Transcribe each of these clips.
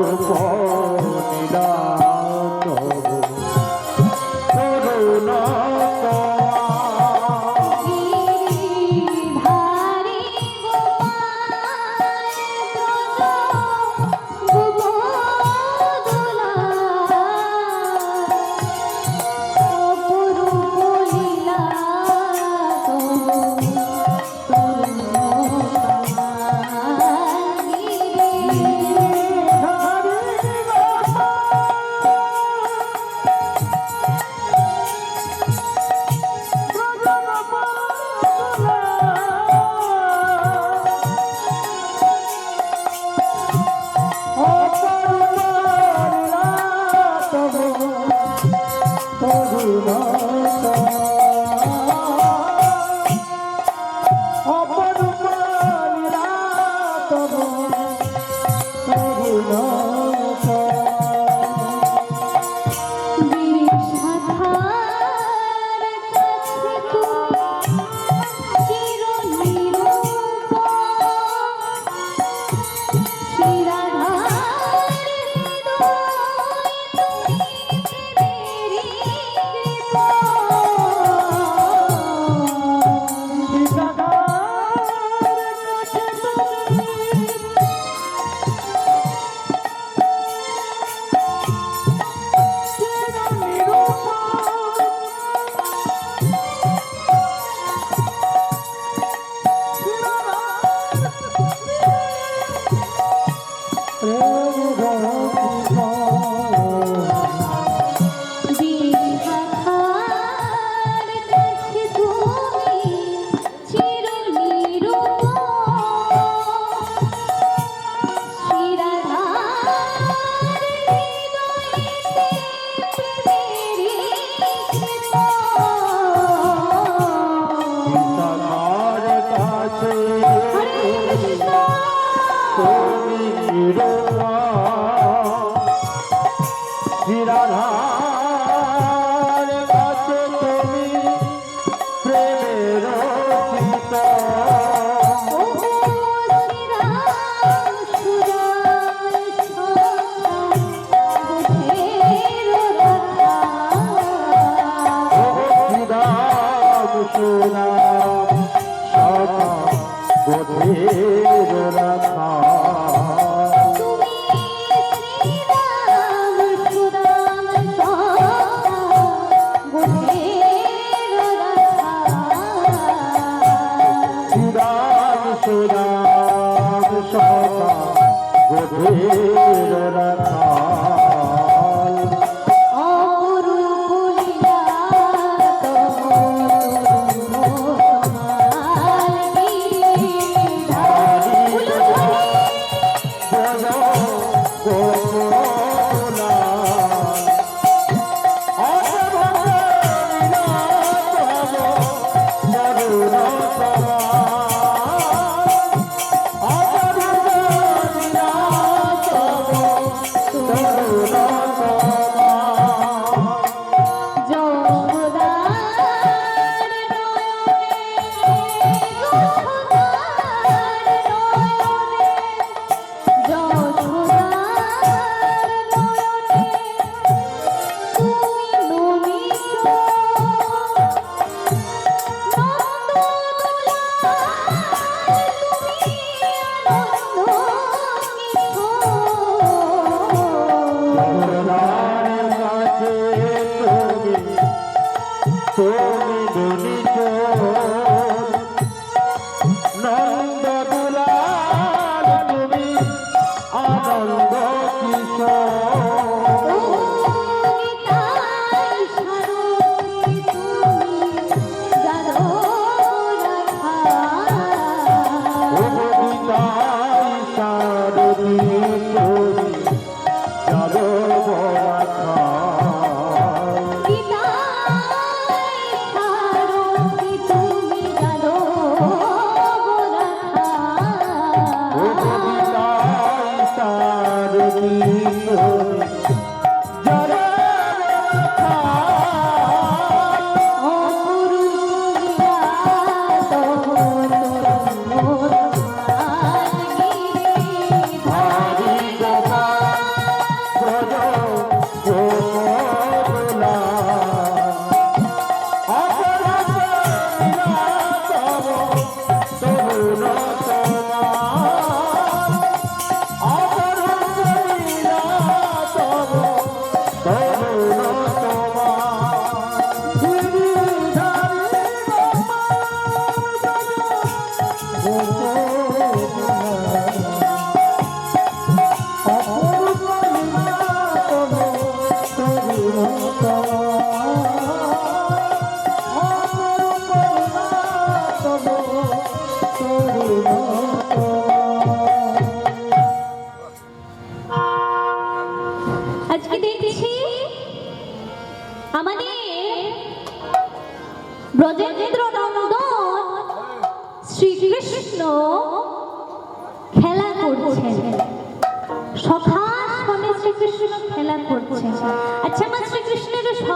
Oh,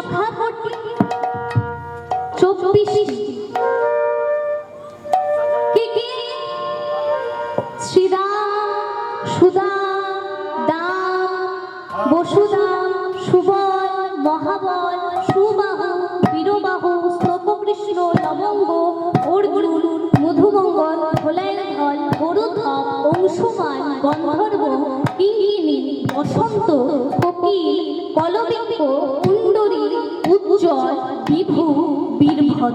সভাপতি। চব্বিশটি এই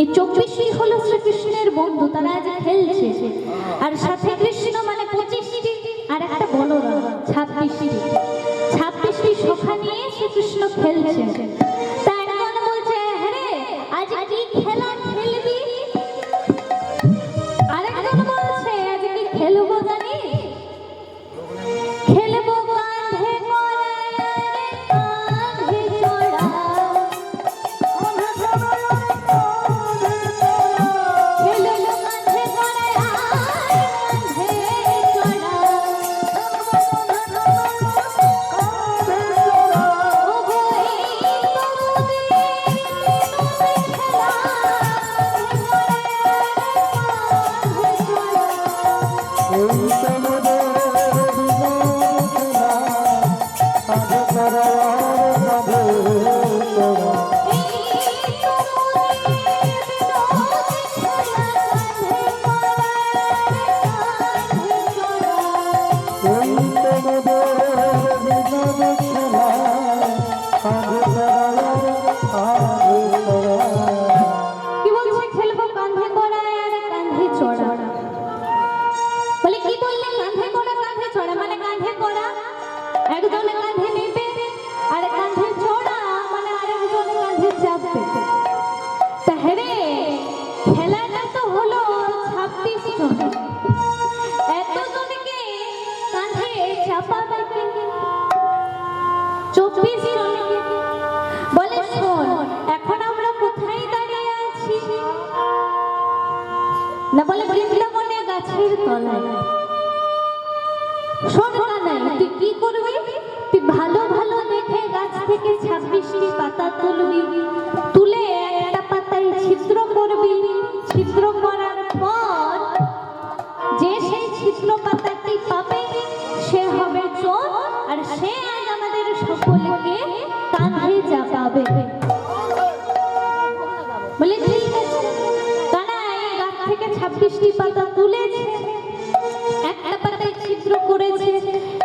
এই চব্বিশটি হলো শ্রীকৃষ্ণের বন্ধু তারা আজ খেলছে। আর সাথে শোন নাই। তুই কি করবি? তুই ভালো ভালো দেখে গাছ থেকে ছাব্বিশটি পাতা তুলবি। তুলে একটা পাতায় ছিদ্র করবি। করেছে।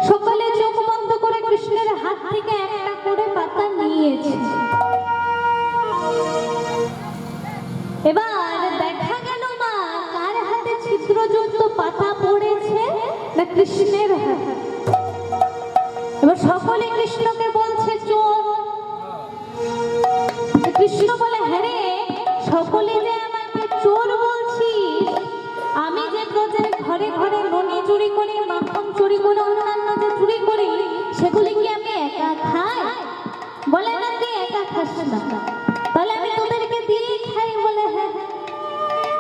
সকালে চোখ বন্ধ করে কৃষ্ণের হাত থেকে একটা করে পাতা নিয়েছে। এবার দেখা গেল মা, কার হাতে ছিদ্রযুক্ত পাতা পড়েছে? না কৃষ্ণের হাত। এবার সকলে কৃষ্ণকে তাহলে আমি তোদেরকে দিয়ে খাই বলে হ্যাঁ, হ্যাঁ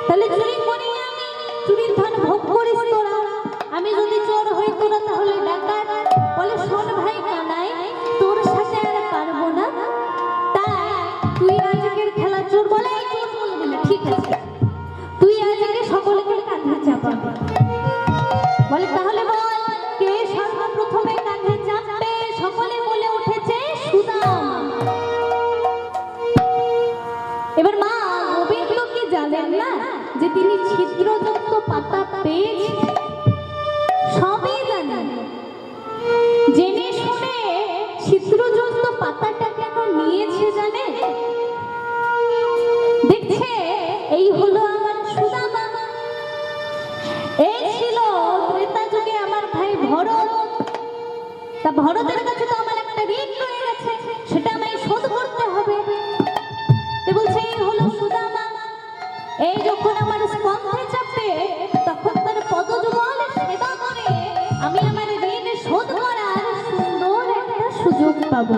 তাহলে চুরি করি আমি, চুরির ধন ভোগ করিস তোরা। আমি যদি চোর হই তোরা তাহলে ডাকাত। বলে শোন পাতাটা কেন নিয়েছে জানেন দেখছে, এই হলো আমার সুদামা এই ছিল ত্রেতা যুগে আমার ভাই ভরত। তা ভরতের কাছে তো পাবো।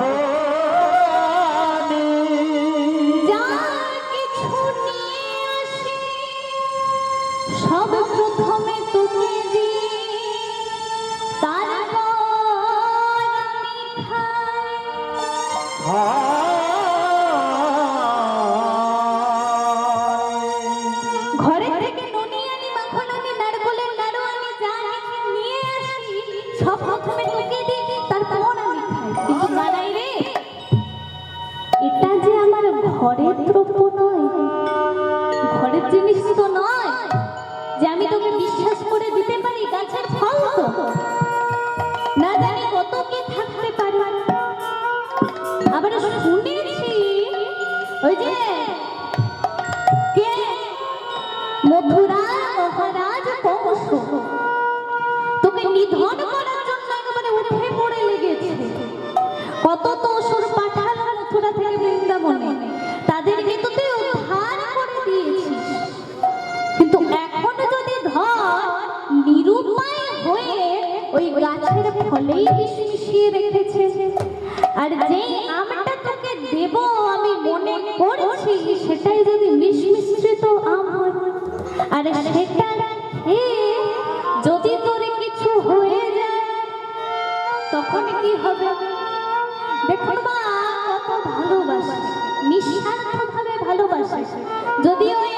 হবে মিশিয়ে রেখেছে। আর যেই আমটা তোকে দেব আমি মনে করেছি, সেটাই যদি মিশমিশ্রিত আম হয়। আর সেটা হে যদি তোর কিছু হয়ে যায়, তখন কি হবে? দেখো মা, কত ভালোবাসে। নিঃস্বার্থভাবে ভালোবাসে। যদি ওই